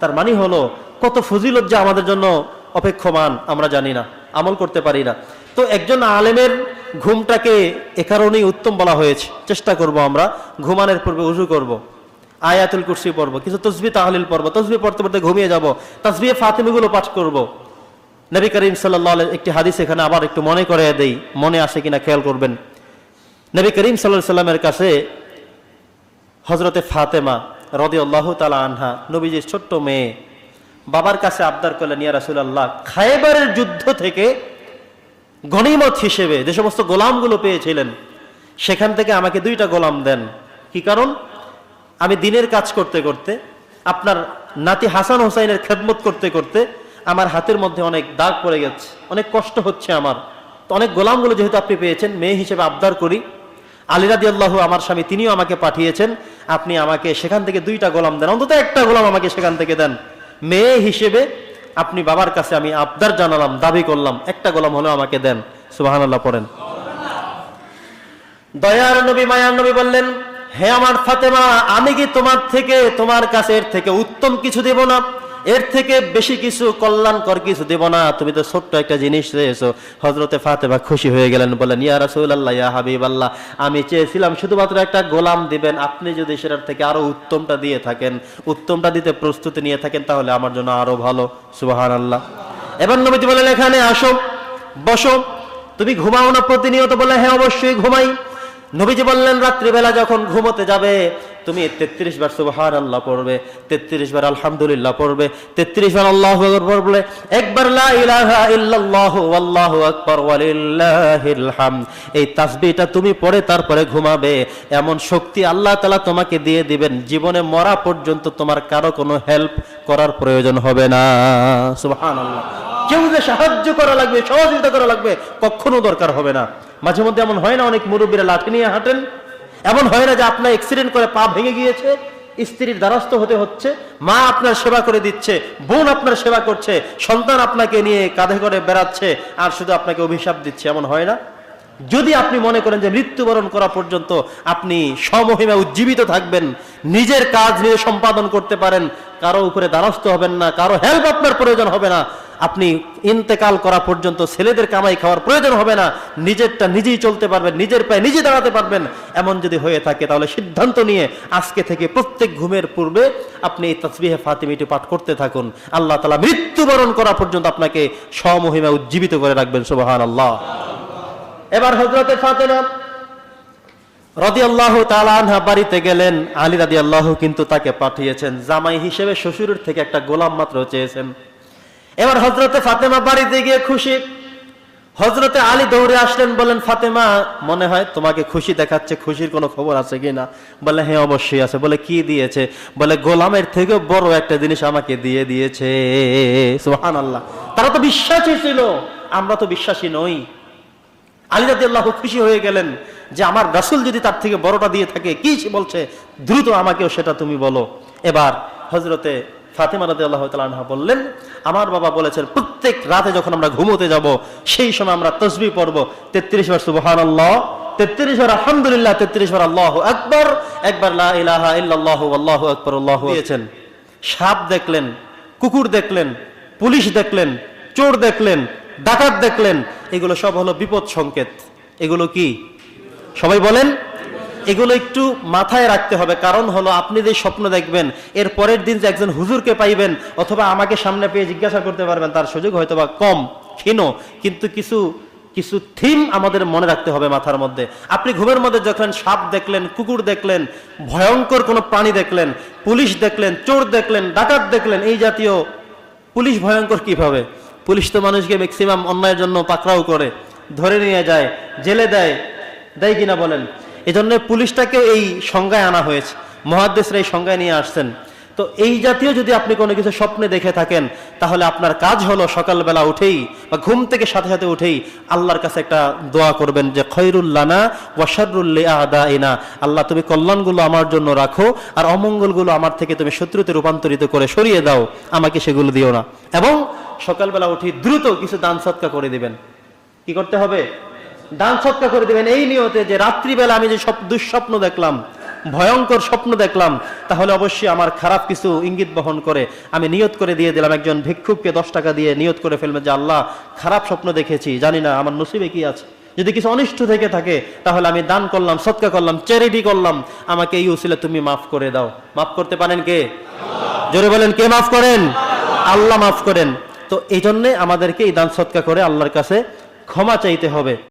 তার মানে হলো, কত ফজিলত যে আমাদের জন্য অপেক্ষমান, আমরা জানি না, আমল করতে পারি না তো একজন আলেমের ঘুমটাকে এ কারণেই উত্তম বলা হয়েছে, চেষ্টা করব আমরা, ঘুমানোর পূর্বে উজু করব। আয়াতুল কুরসি পড়ব, কিছু তসবি তাহলিল পড়ব, তসবি পড়তে পড়তে ঘুমিয়ে যাব তসবি ফাতিমিগুলো পাঠ করব। নবী করিম সাল্লাহ একটি হাদিস এখানে আবার একটু মনে করে দেই, মনে আসে কিনা খেয়াল করবেন নবী করিম সাল্লাহ সাল্লামের কাছে হজরতে ফাতেমা রদি আল্লাহ তালা আনহা, নবীজির ছোট্ট মেয়ে, বাবার কাছে আবদার করলেন, ইয়া রাসুলাল্লাহ, খাইবারের যুদ্ধ থেকে গণিমত হিসেবে যে সমস্ত গোলামগুলো পেয়েছিলেন, সেখান থেকে আমাকে দুইটা গোলাম দেন। কি কারণ? আমি দিনের কাজ করতে করতে, আপনার নাতি হাসান হোসাইনের খেদমত করতে করতে আমার হাতের মধ্যে অনেক দাগ পড়ে গেছে, অনেক কষ্ট হচ্ছে আমার। তো অনেক গোলামগুলো যেহেতু আপনি পেয়েছেন, মেয়ে হিসেবে আবদার করি। আলিরাদি আল্লাহ আমার স্বামী, তিনিও আমাকে পাঠিয়েছেন। আপনি আমাকে সেখান থেকে দুইটা গোলাম দেন, অন্তত একটা গোলাম আমাকে সেখান থেকে দেন। মেয়ে হিসেবে আপনি বাবার কাছে আমি আবদার জানালাম, দাবি করলাম, একটা গোলাম হলেও আমাকে দেন। সুবাহান আল্লাহ পড়েন। দয়ার নবী, মায়ার নবী বললেন, হে আমার ফাতেমা, আমি কি তোমার থেকে, তোমার কাছে এর থেকে উত্তম কিছু দেব না? এর থেকে বেশি কিছু কল্যাণকর কিছু দেব না। তুমি তো ছোট্ট একটা জিনিস রয়েছো হজরতে ফাতেমা খুশি হয়ে গেলেন বলেন ইয়া রাসূলুল্লাহ, ইয়া হাবিবাল্লাহ, আমি চেয়েছিলাম শুধুমাত্র একটা গোলাম দিবেন। আপনি যদি সেটার থেকে আরও উত্তমটা দিয়ে থাকেন, উত্তমটা দিতে প্রস্তুতি নিয়ে থাকেন, তাহলে আমার জন্য আরও ভালো। সুবাহান আল্লাহ এবার নবীজি বলেন, এখানে আসো, বসো। তুমি ঘুমাও না প্রতিনিয়ত বলে হ্যাঁ অবশ্যই ঘুমাই। নবীজি বললেন, রাত্রিবেলা যখন ঘুমোতে যাবে তুমি তেত্রিশ বার সুবহান আল্লাহ পড়বে, তেত্রিশ বার আলহামদুলিল্লাহ পড়বে, তেত্রিশ বার আল্লাহ পড়বে একবার এই তাসবিহটা তুমি পড়ে তারপরে ঘুমাবে। এমন শক্তি আল্লাহ তাআলা তোমাকে দিয়ে দিবেন, জীবনে মরা পর্যন্ত তোমার কারও কোনো হেল্প করার প্রয়োজন হবে না। সুবহানাল্লাহ। কেউ যে সাহায্য করা লাগবে, সহযোগিতা করা লাগবে, কখনো দরকার হবে না। মাঝে মধ্যে এমন হয় না, অনেক মুরব্বীরা লাঠি নিয়ে হাঁটেন এমন হয় না যে আপনার অ্যাক্সিডেন্ট করে পা ভেঙে গিয়েছে, স্ত্রীর দ্বারস্থ হতে হচ্ছে, মা আপনার সেবা করে দিচ্ছে, বোন আপনার সেবা করছে, সন্তান আপনাকে নিয়ে কাঁধে করে বেড়াচ্ছে, আর শুধু আপনাকে অভিশাপ দিচ্ছে, এমন হয় না? যদি আপনি মনে করেন যে মৃত্যুবরণ করা পর্যন্ত আপনি সমহিমা উজ্জীবিত থাকবেন, নিজের কাজ নিয়ে সম্পাদন করতে পারেন কারও উপরে দ্বারস্থ হবেন না, কারও হেল্প আপনার প্রয়োজন হবে না। আপনি ইন্তেকাল করা পর্যন্ত ছেলেদের কামাই খাওয়ার প্রয়োজন হবে না। নিজেরটা নিজেই চলতে পারবেন, নিজের পায়ে নিজে দাঁড়াতে পারবেন। এমন যদি হয়ে থাকে তাহলে সিদ্ধান্ত নিয়ে আজকে থেকে প্রত্যেক ঘুমের পূর্বে আপনি এই তসবিহে ফাতিমিটি পাঠ করতে থাকুন। আল্লাহ তালা মৃত্যুবরণ করা পর্যন্ত আপনাকে স্বমহিমা উজ্জীবিত করে রাখবেন সুবাহান আল্লাহ এবার হজরতে ফাতেমা রদি আল্লাহ আনহা বাড়িতে গেলেন। আলী রাদি আল্লাহ কিন্তু তাকে পাঠিয়েছেন। জামাই হিসেবে শ্বশুরের থেকে একটা গোলাম মাত্র চেয়েছেন। এবার হজরতে ফাতেমা বাড়িতে গিয়ে খুশি। হজরতে আলী দৌড়ে আসলেন বলেন ফাতেমা, মনে হয় তোমাকে খুশি দেখাচ্ছে, খুশির কোনো খবর আছে কিনা? বলে হ্যাঁ অবশ্যই আছে। বলে, কি দিয়েছে? বলে, গোলামের থেকেও বড় একটা জিনিস আমাকে দিয়ে দিয়েছে। সুহান আল্লাহ তারা তো বিশ্বাসী ছিল। আমরা তো বিশ্বাসী নই। আলী রাদি আল্লাহ খুশি হয়ে গেলেন যে আমার রাসুল যদি তার থেকে বড়টা দিয়ে থাকে, কি সে বলছে? দ্রুত আমাকেও সেটা তুমি বলো। এবার হজরতে ফাতেমা রাদি আল্লাহ বললেন, আমার বাবা বলেছেন, প্রত্যেক রাতে যখন আমরা ঘুমোতে যাব, সেই সময় আমরা তসবি পড়ব। তেত্রিশ বার সুবহান আল্লাহ তেত্রিশ বার আলহামদুলিল্লাহ তেত্রিশ বার আল্লাহ আকবর, একবার লা ইলাহা ইল্লাল্লাহু, আল্লাহু আকবার, আল্লাহু দিয়েছেন। সাপ দেখলেন, কুকুর দেখলেন, পুলিশ দেখলেন, চোর দেখলেন ডাকাত দেখলেন, এগুলো সব হলো বিপদ সংকেত। এগুলো কি? সবাই বলেন, এগুলো একটু মাথায় রাখতে হবে। কারণ হলো, আপনি যে স্বপ্ন দেখবেন, এর পরের দিন যে একজন হুজুরকে পাইবেন, অথবা আমাকে সামনে পেয়ে জিজ্ঞাসা করতে পারবেন, তার সুযোগ হয়তো বা কম। ক্ষীণ। কিন্তু কিছু কিছু থিম আমাদের মনে রাখতে হবে মাথার মধ্যে। আপনি ঘুমের মধ্যে যখন সাপ দেখলেন, কুকুর দেখলেন, ভয়ঙ্কর কোনো প্রাণী দেখলেন, পুলিশ দেখলেন, চোর দেখলেন, ডাকাত দেখলেন, এই জাতীয় পুলিশ ভয়ঙ্কর কীভাবে? পুলিশ তো মানুষকে ম্যাক্সিমাম অন্যায়ের জন্য পাকড়াও করে, ধরে নিয়ে যায়, জেলে দেয় দেয় কিনা বলেন? এজন্য পুলিশটাকে এই সংজ্ঞায় আনা হয়েছে, মহাদ্দেশরা এই সংজ্ঞায় নিয়ে আসছেন। তো এই জাতীয় যদি আপনি কোনো কিছু স্বপ্নে দেখে থাকেন, তাহলে আপনার কাজ হলো সকালবেলা উঠেই বা ঘুম থেকে সাথে সাথে উঠেই আল্লাহর কাছে একটা দোয়া করবেন যে খৈরুল্লানা ওয়াশারুল্লি আদা ইনা আল্লাহ, তুমি কল্যাণগুলো আমার জন্য রাখো আর অমঙ্গলগুলো আমার থেকে তুমি শত্রুতে রূপান্তরিত করে সরিয়ে দাও, আমাকে সেগুলো দিও না। এবং সকালবেলা উঠি দ্রুত কিছু দান সৎকা করে দিবেন। কি করতে হবে? দান সৎকা করে দিবেন। এই নিয়তে যে রাত্রিবেলা আমি যে সব দুঃস্বপ্ন দেখলাম, ভয়ঙ্কর স্বপ্ন দেখলাম, তাহলে অবশ্যই আমার খারাপ কিছু ইঙ্গিত বহন করে আমি নিয়ত করে দিয়ে দিলাম একজন ভিক্ষুককে দশ টাকা দিয়ে নিয়ত করে ফেলবেন যে, আল্লাহ, খারাপ স্বপ্ন দেখেছি, জানি না আমার নসিবে কি আছে। যদি কিছু অনিষ্ট থেকে থাকে, তাহলে আমি দান করলাম, সৎকা করলাম চ্যারিটি করলাম। আমাকে এই উসিলে তুমি মাফ করে দাও। মাফ করতে পারেন কে? জোরে বলেন, কে মাফ করেন? আল্লাহ মাফ করেন। তো এই জন্যে আমাদেরকে এই দান সৎকা করে আল্লাহর কাছে ক্ষমা চাইতে হবে।